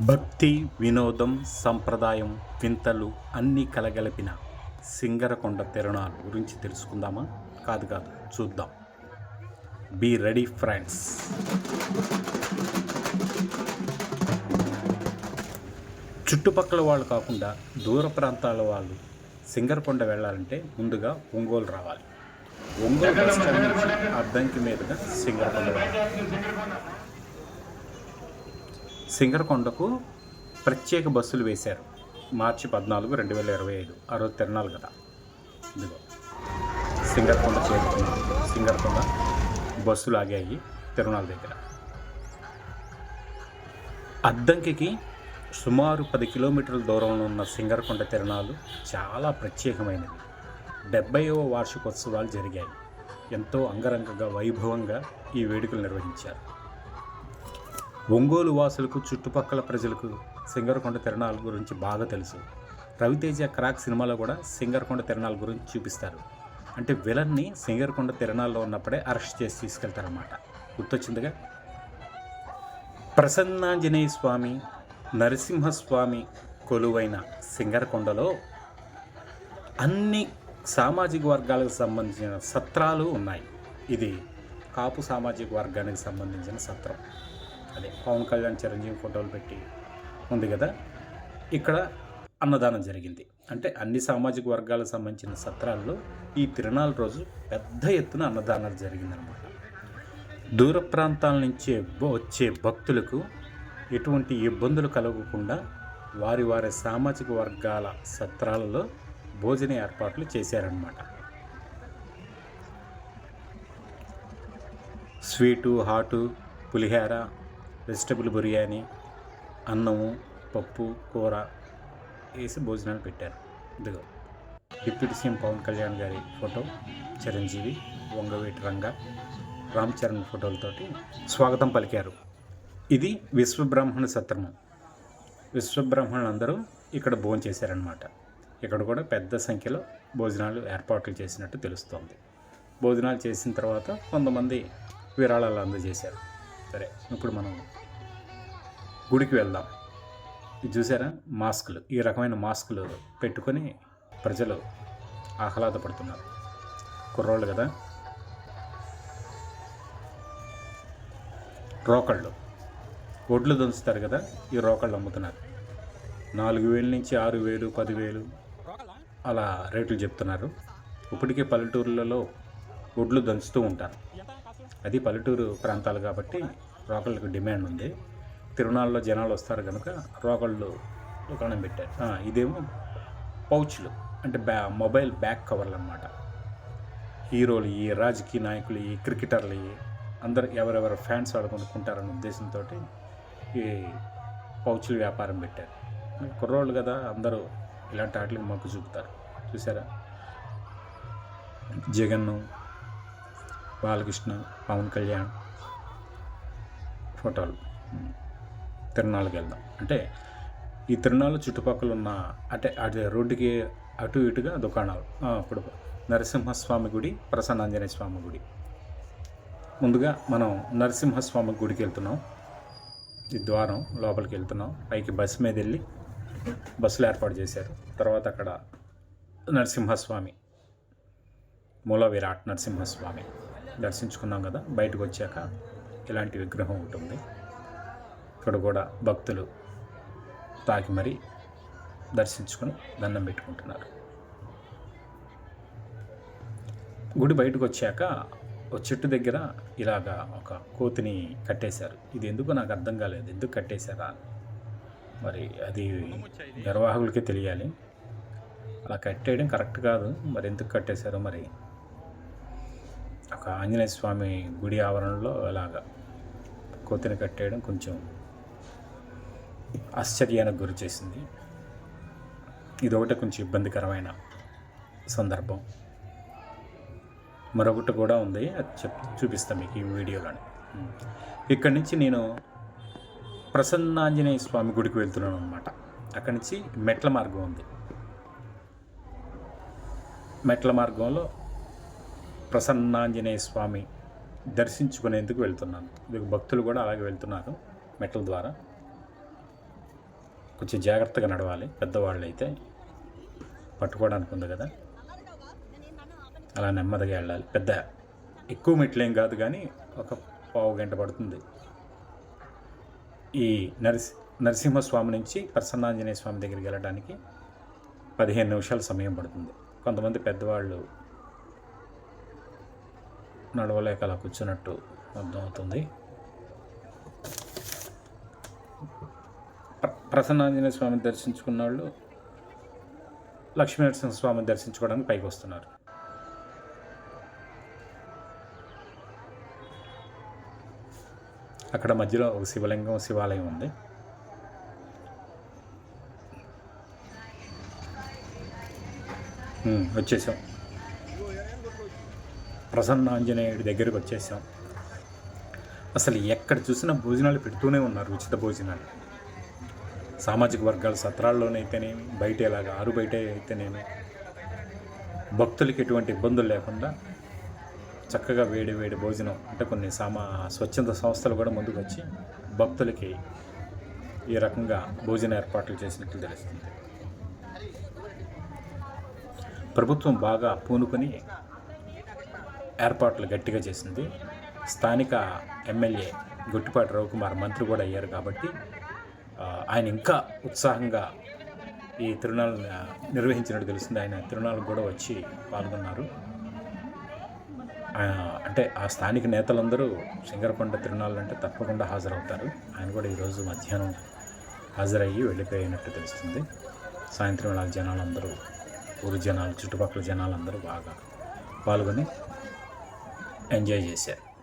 భక్తి వినోదం సంప్రదాయం వింతలు అన్నీ కలగలిపిన సింగరకొండ తిరణాలు గురించి తెలుసుకుందామా? కాదు కాదు చూద్దాం. బీ రెడీ ఫ్రెండ్స్ చుట్టుపక్కల వాళ్ళు కాకుండా దూర ప్రాంతాల వాళ్ళు సింగరకొండ వెళ్ళాలంటే ముందుగా ఒంగోలు రావాలి. ఒంగోలు బస్ నుంచి అద్దంకి మీదుగా సింగరకొండ వెళ్ళాలి. సింగరకొండకు ప్రత్యేక బస్సులు వేశారు. మార్చి పద్నాలుగు రెండు వేల ఇరవై ఐదు ఆ రోజు తిరణాలు కదా. ఇదిగో. సింగరకొండ చేరుకున్నాం. సింగరకొండ బస్సులు ఆగాయి తిరునాళ్ళ దగ్గర. అద్దంకికి సుమారు పది కిలోమీటర్ల దూరంలో ఉన్న సింగరకొండ తిరణాలు చాలా ప్రత్యేకమైనవి. డెబ్బైవ వార్షికోత్సవాలు జరిగాయి. ఎంతో అంగరంగగా వైభవంగా ఈ వేడుకలు నిర్వహించారు. ఒంగోలు వాసులకు చుట్టుపక్కల ప్రజలకు సింగరకొండ తిరణాల గురించి బాగా తెలుసు. రవితేజ క్రాక్ సినిమాలో కూడా సింగరకొండ తిరణాల గురించి చూపిస్తారు. అంటే విలన్ని సింగరకొండ తిరణాల్లో ఉన్నప్పుడే అరెస్ట్ చేసి తీసుకెళ్తారన్నమాట. గుర్తొచ్చిందిగా? ప్రసన్నాంజనేయ స్వామి నరసింహస్వామి కొలువైన సింగరకొండలో అన్ని సామాజిక వర్గాలకు సంబంధించిన సత్రాలు ఉన్నాయి. ఇది కాపు సామాజిక వర్గానికి సంబంధించిన సత్రం. అదే పవన్ కళ్యాణ్ చిరంజీవి ఫోటోలు పెట్టి ఉంది కదా. ఇక్కడ అన్నదానం జరిగింది. అంటే అన్ని సామాజిక వర్గాలకు సంబంధించిన సత్రాల్లో ఈ తిరునాళ్ళ రోజు పెద్ద ఎత్తున అన్నదానాలు జరిగిందనమాట దూర ప్రాంతాల నుంచి వచ్చే భక్తులకు ఎటువంటి ఇబ్బందులు కలగకుండా వారి వారి సామాజిక వర్గాల సత్రాలలో భోజన ఏర్పాట్లు చేశారన్నమాట. స్వీటు హాటు పులిహోర వెజిటబుల్ బిర్యానీ అన్నము పప్పు కూర వేసి భోజనాలు పెట్టారు. ఇదిగో. డిప్యూటీ సీఎం పవన్ కళ్యాణ్ గారి ఫోటో చిరంజీవి వంగవీటి రంగ రామ్ చరణ్ ఫోటోలతోటి స్వాగతం పలికారు. ఇది విశ్వబ్రాహ్మణ సత్రము. విశ్వబ్రాహ్మణులు అందరూ ఇక్కడ భోంచేశారనమాట ఇక్కడ కూడా పెద్ద సంఖ్యలో భోజనాలు ఏర్పాట్లు చేసినట్టు తెలుస్తోంది. భోజనాలు చేసిన తర్వాత కొంతమంది విరాళాలు అందజేశారు. సరే ఇప్పుడు మనం గుడికి వెళ్దాం. ఇది చూసారా? మాస్కులు. ఈ రకమైన మాస్కులు పెట్టుకొని ప్రజలు ఆహ్లాదపడుతున్నారు. కుర్రోళ్ళు కదా? రోకళ్ళు. ఒడ్లు దంచుతారు కదా? ఈ రోకళ్ళు అమ్ముతున్నారు. నాలుగు వేల నుంచి ఆరు వేలు పదివేలు అలా రేట్లు చెప్తున్నారు. ఇప్పటికే పల్లెటూర్లలో ఒడ్లు దంచుతూ ఉంటారు. అది పల్లెటూరు ప్రాంతాలు కాబట్టి రోకళ్ళకు డిమాండ్ ఉంది. తిరునాళ్ళలో జనాలు వస్తారు కనుక రోకళ్ళు దుకాణం పెట్టారు. ఇదేమో పౌచ్లు అంటే బ్యా మొబైల్ బ్యాక్ కవర్లు అన్నమాట హీరోలు ఈ రాజకీయ నాయకులు ఈ క్రికెటర్లు ఈ అందరు ఎవరెవరు ఫ్యాన్స్ వాళ్ళు ఉద్దేశంతో ఈ పౌచ్లు వ్యాపారం పెట్టారు. కుర్రోళ్ళు కదా అందరూ ఇలాంటి వాటికి మొగ్గు చూపుతారు. చూసారా? జగన్ బాలకృష్ణ పవన్ కళ్యాణ్ ఫోటోలు. తిరణాలకు వెళ్దాం అంటే ఈ తిరునాళ్ళ చుట్టుపక్కల ఉన్న అంటే అటు రోడ్డుకి అటు ఇటుగా దుకాణాలు. ఇప్పుడు నరసింహస్వామి గుడి ప్రసన్నాంజనేయ స్వామి గుడి. ముందుగా మనం నరసింహస్వామి గుడికి వెళ్తున్నాం. ఈ ద్వారం లోపలికి వెళ్తున్నాం. పైకి బస్సు మీద వెళ్ళి బస్సులు ఏర్పాటు చేశారు. తర్వాత అక్కడ నరసింహస్వామి మూల విరాట్ నరసింహస్వామి. దర్శించుకున్నాం కదా బయటకు వచ్చాక ఇలాంటి విగ్రహం ఉంటుంది ఇక్కడ కూడా భక్తులు తాకి మరీ దర్శించుకొని దండం పెట్టుకుంటున్నారు. గుడి బయటకు వచ్చాక ఒక చెట్టు దగ్గర ఇలాగా ఒక కోతిని కట్టేశారు. ఇది ఎందుకు నాకు అర్థం కాలేదు. ఎందుకు కట్టేశారా మరి అది నిర్వాహకులకే తెలియాలి. అలా కట్టేయడం కరెక్ట్ కాదు. మరి ఎందుకు కట్టేశారో మరి ఒక ఆంజనేయ స్వామి గుడి ఆవరణలో అలాగా కోతిని కట్టేయడం కొంచెం ఆశ్చర్యానికి గురి చేసింది. ఇది ఒకటి కొంచెం ఇబ్బందికరమైన సందర్భం. మరొకటి కూడా ఉంది. అది చెప్ చూపిస్తాను మీకు ఈ వీడియోలోని. ఇక్కడి నుంచి నేను ప్రసన్నాంజనేయ స్వామి గుడికి వెళ్తున్నాను అనమాట అక్కడి నుంచి మెట్ల మార్గం ఉంది. మెట్ల మార్గంలో ప్రసన్నాంజనేయ స్వామి దర్శించుకునేందుకు వెళ్తున్నాను. ఇది భక్తులు కూడా అలాగే వెళ్తున్నారు మెట్ల ద్వారా. కొంచెం జాగ్రత్తగా నడవాలి. పెద్దవాళ్ళు అయితే పట్టుకోవడానికి ఉంది కదా. అలా నెమ్మదిగా వెళ్ళాలి. పెద్ద ఎక్కువ మెట్లేం కాదు కానీ ఒక పావు గంట పడుతుంది. ఈ నరసి నరసింహస్వామి నుంచి ప్రసన్నాంజనేయ స్వామి దగ్గరికి వెళ్ళడానికి పదిహేను నిమిషాల సమయం పడుతుంది. కొంతమంది పెద్దవాళ్ళు నడవలేక అలా కూర్చున్నట్టు అర్థమవుతుంది. ప్రసన్నాంజనేయ స్వామిని దర్శించుకున్న వాళ్ళు లక్ష్మీనరసింహ స్వామిని దర్శించుకోవడానికి పైకి వస్తున్నారు. అక్కడ మధ్యలో ఒక శివలింగం శివాలయం ఉంది. వచ్చేసాం. ప్రసన్న ఆంజనేయుడి దగ్గరికి వచ్చేసాం. అసలు ఎక్కడ చూసినా భోజనాలు పెడుతూనే ఉన్నారు ఉచిత భోజనాలు. సామాజిక వర్గాల సత్రాల్లోనైతేనేమి బయట ఇలాగ ఆరు బయట అయితేనేమి భక్తులకి ఎటువంటి ఇబ్బందులు లేకుండా చక్కగా వేడి వేడి భోజనం అంటే కొన్ని సామా స్వచ్ఛంద సంస్థలు కూడా ముందుకు వచ్చి భక్తులకి ఈ రకంగా భోజన ఏర్పాట్లు చేసినట్లు తెలుస్తుంది. ప్రభుత్వం బాగా పూనుకొని ఏర్పాట్లు గట్టిగా చేసింది. స్థానిక ఎమ్మెల్యే గుట్టిపాటి రవికుమార్ మంత్రి కూడా అయ్యారు కాబట్టి ఆయన ఇంకా ఉత్సాహంగా ఈ తిరునాళ్ళు నిర్వహించినట్టు తెలుస్తుంది. ఆయన తిరునాళ్ళకు కూడా వచ్చి పాల్గొన్నారు. అంటే ఆ స్థానిక నేతలందరూ సింగరపండ తిరునాళ్ళు అంటే తప్పకుండా హాజరవుతారు. ఆయన కూడా ఈరోజు మధ్యాహ్నం హాజరయ్యి వెళ్ళిపోయినట్టు తెలుస్తుంది. సాయంత్రం వేళ జనాలందరూ ఊరు జనాలు చుట్టుపక్కల జనాలందరూ బాగా పాల్గొని ఎంజాయ్ చేశారు.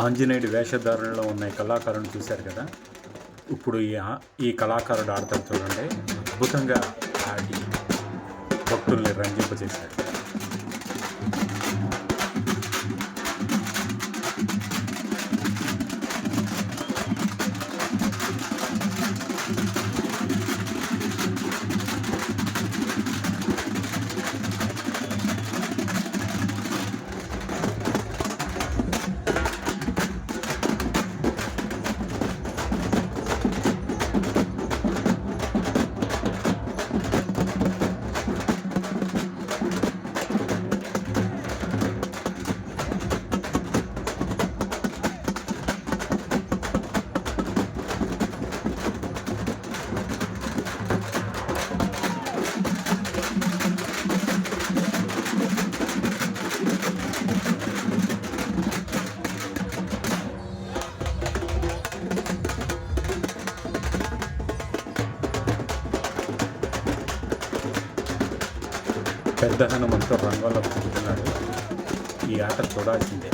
ఆంజనేయుడి వేషధారణలో ఉన్న ఈ కళాకారుని చూశారు కదా? ఇప్పుడు ఈ ఈ కళాకారుడు ఆడతాడు చూడండి. అద్భుతంగా ఆడి భక్తుల్ని రంజింపజేశాడు. పెద్ద హనుమంతో రంగంలో దిగుతున్నాడు ఈ ఆట చూడాల్సిందే.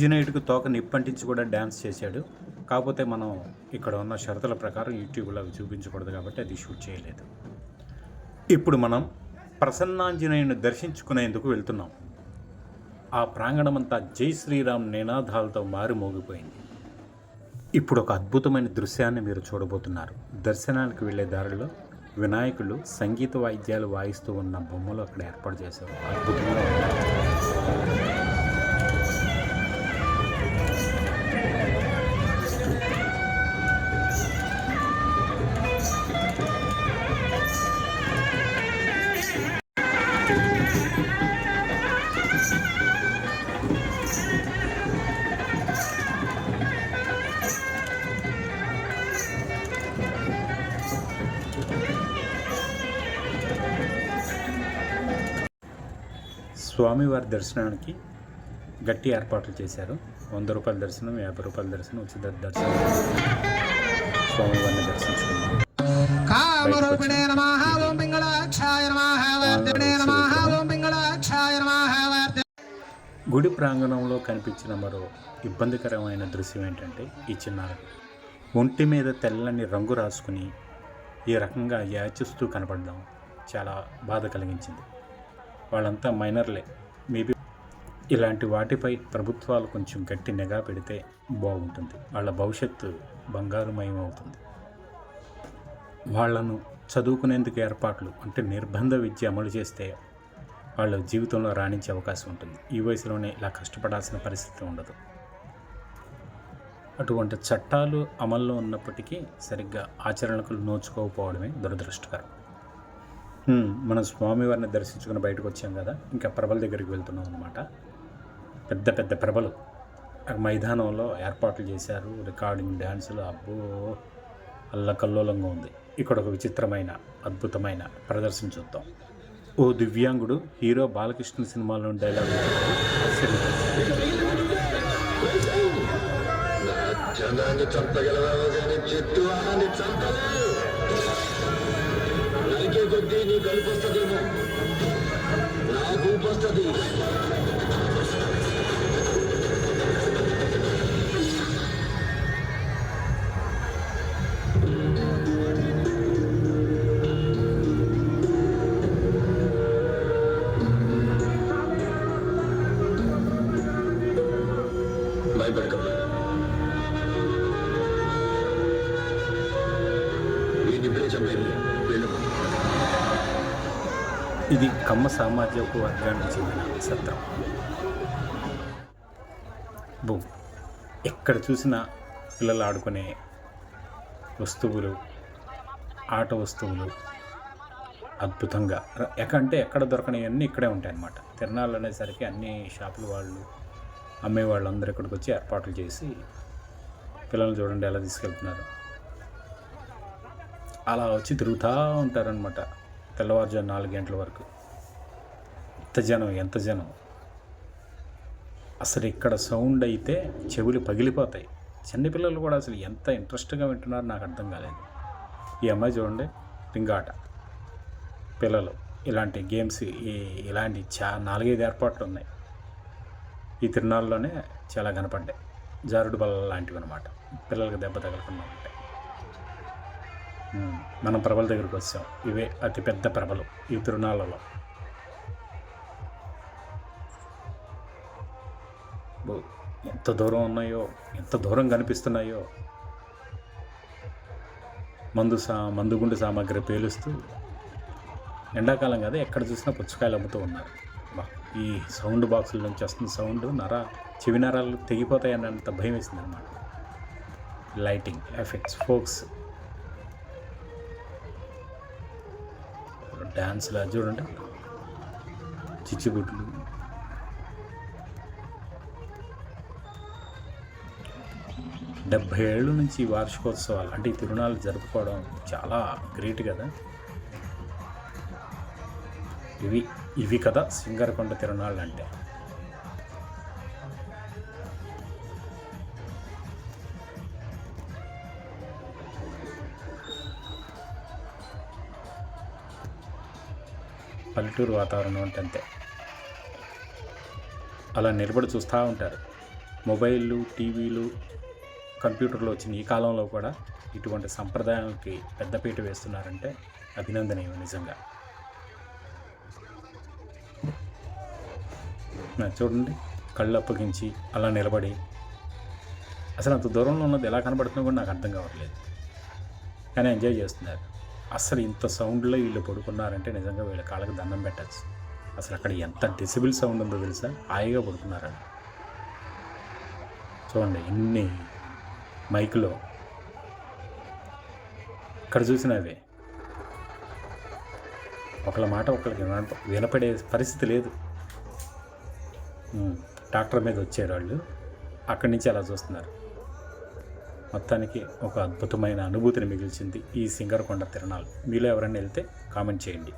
ఆంజనేయుడికి తోక నిప్పంటించి కూడా డ్యాన్స్ చేశాడు. కాకపోతే మనం ఇక్కడ ఉన్న షరతుల ప్రకారం యూట్యూబ్లో అవి చూపించకూడదు కాబట్టి అది షూట్ చేయలేదు. ఇప్పుడు మనం ప్రసన్నాంజనేయుని దర్శించుకునేందుకు వెళ్తున్నాం. ఆ ప్రాంగణమంతా జై శ్రీరామ్ నినాదాలతో మారుమోగిపోయింది ఇప్పుడు ఒక అద్భుతమైన దృశ్యాన్ని మీరు చూడబోతున్నారు. దర్శనానికి వెళ్ళే దారిలో వినాయకులు సంగీత వాయిద్యాలు వాయిస్తూ ఉన్న బొమ్మలు అక్కడ ఏర్పాటు చేశారు. అద్భుతంగా స్వామివారి దర్శనానికి గట్టి ఏర్పాట్లు చేశారు. వంద రూపాయల దర్శనం యాభై రూపాయల దర్శనం ఉచిత దర్శనం. స్వామివారిని దర్శించుకున్నాం. గుడి ప్రాంగణంలో కనిపించిన మరో ఇబ్బందికరమైన దృశ్యం ఏంటంటే ఈ చిన్నారులు ఒంటి మీద తెల్లని రంగు రాసుకుని ఈ రకంగా యాచిస్తూ కనపడడం చాలా బాధ కలిగించింది. వాళ్ళంతా మైనర్లే. మేబీ ఇలాంటి వాటిపై ప్రభుత్వాలు కొంచెం గట్టి నిఘా పెడితే బాగుంటుంది. వాళ్ళ భవిష్యత్తు బంగారుమయం అవుతుంది. వాళ్ళను చదువుకునేందుకు ఏర్పాట్లు అంటే నిర్బంధ విద్య అమలు చేస్తే వాళ్ళ జీవితంలో రాణించే అవకాశం ఉంటుంది. ఈ వయసులోనే ఇలా కష్టపడాల్సిన పరిస్థితి ఉండదు. అటువంటి చట్టాలు అమల్లో ఉన్నప్పటికీ సరిగ్గా ఆచరణకు నోచుకోకపోవడమే దురదృష్టకరం. మనం స్వామివారిని దర్శించుకుని బయటకు వచ్చాం కదా ఇంకా ప్రభల దగ్గరికి వెళ్తున్నాం అనమాట పెద్ద పెద్ద ప్రభలు. మైదానంలో ఏర్పాట్లు చేశారు రికార్డింగ్ డ్యాన్సులు అబ్బో అల్లకల్లోలంగా ఉంది. ఇక్కడ ఒక విచిత్రమైన అద్భుతమైన ప్రదర్శన చూద్దాం. ఓ దివ్యాంగుడు హీరో బాలకృష్ణ సినిమాలో డైలాగ్ జనాన్ని కొద్దీ నీ కలుపు వస్తుందేమో నాకు వస్తుంది బ్రహ్మ కమ్మ సామాజిక వర్గానికి చెందిన సత్రం. బో ఎక్కడ చూసినా పిల్లలు ఆడుకునే వస్తువులు ఆట వస్తువులు అద్భుతంగా ఎక్కడంటే ఎక్కడ దొరకనివన్నీ ఇక్కడే ఉంటాయి అన్నమాట తిరణాలు అనేసరికి అన్ని షాపులు వాళ్ళు అమ్మే వాళ్ళు అందరూ ఇక్కడికి వచ్చి ఏర్పాట్లు చేసి పిల్లల్ని చూడండి ఎలా తీసుకెళ్తున్నారు. అలా వచ్చి తిరుగుతూ ఉంటారనమాట తెల్లవారుజాము నాలుగు గంటల వరకు. ఎంత జనం ఎంత జనం? అసలు ఇక్కడ సౌండ్ అయితే చెవులు పగిలిపోతాయి. చిన్నపిల్లలు కూడా అసలు ఎంత ఇంట్రెస్ట్గా వింటున్నారు నాకు అర్థం కాలేదు. ఈ అమ్మాయి చూడండి రింగాట. పిల్లలు ఇలాంటి గేమ్స్ ఈ ఇలాంటి చా నాలుగైదు ఏర్పాట్లు ఉన్నాయి. ఈ తిరునాళ్ళలోనే చాలా కనపడ్డాయి. జారుడు బల్ల లాంటివి అనమాట పిల్లలకి దెబ్బ తగలకుండా ఉంటాయి. మనం ప్రభల దగ్గరికి వచ్చాం. ఇవే అతిపెద్ద ప్రభలు ఈ తిరునాళ్ళలో. ఎంత దూరం ఉన్నాయో ఎంత దూరం కనిపిస్తున్నాయో. మందు సా మందుగుండు సామాగ్రి పేలుస్తూ ఎండాకాలం కదా ఎక్కడ చూసినా పుచ్చకాయలు అమ్ముతూ ఉన్నారు. ఈ సౌండ్ బాక్సుల నుంచి వస్తున్న సౌండ్ నర చెవి నరాలు తెగిపోతాయని అంత భయం వేసింది అనమాట లైటింగ్ ఎఫెక్ట్స్ ఫోక్స్ డ్యాన్స్లా చూడండి. చిచ్చుబుడ్లు. డెబ్భై ఏళ్ళ నుంచి వార్షికోత్సవాలు అంటే ఈ తిరునాళ్ళు జరుపుకోవడం చాలా గ్రేట్ కదా. ఇవి ఇవి కదా సింగరకొండ తిరునాళ్ళు అంటే పల్లెటూరు వాతావరణం అంటే అంతే. అలా నిలబడి చూస్తూ ఉంటారు. మొబైళ్ళు టీవీలు కంప్యూటర్లు వచ్చిన ఈ కాలంలో కూడా ఇటువంటి సంప్రదాయాలకి పెద్దపీట వేస్తున్నారంటే అభినందనీయం నిజంగా. చూడండి కళ్ళు అప్పగించి అలా నిలబడి. అసలు అంత దూరంలో ఉన్నది ఎలా కనబడుతుందో కూడా నాకు అర్థం కావట్లేదు. కానీ ఎంజాయ్ చేస్తున్నారు. అసలు ఇంత సౌండ్లో వీళ్ళు పడుకున్నారంటే నిజంగా వీళ్ళ కాళ్ళకి దండం పెట్టచ్చు. అసలు అక్కడ ఎంత డెసిబిల్ సౌండ్ ఉందో తెలుసా? హాయిగా పడుకున్నారని చూడండి ఇన్ని మైక్లో. ఇక్కడ చూసినవే. ఒకళ్ళ మాట ఒకరికి వినపడే పరిస్థితి లేదు. ట్రాక్టర్ మీద వచ్చారు వాళ్ళు. అక్కడి నుంచి అలా చూస్తున్నారు. మొత్తానికి ఒక అద్భుతమైన అనుభూతిని మిగిల్చింది ఈ సింగరకొండ తిరణాలు మీలో ఎవరైనా వెళ్తే కామెంట్ చేయండి.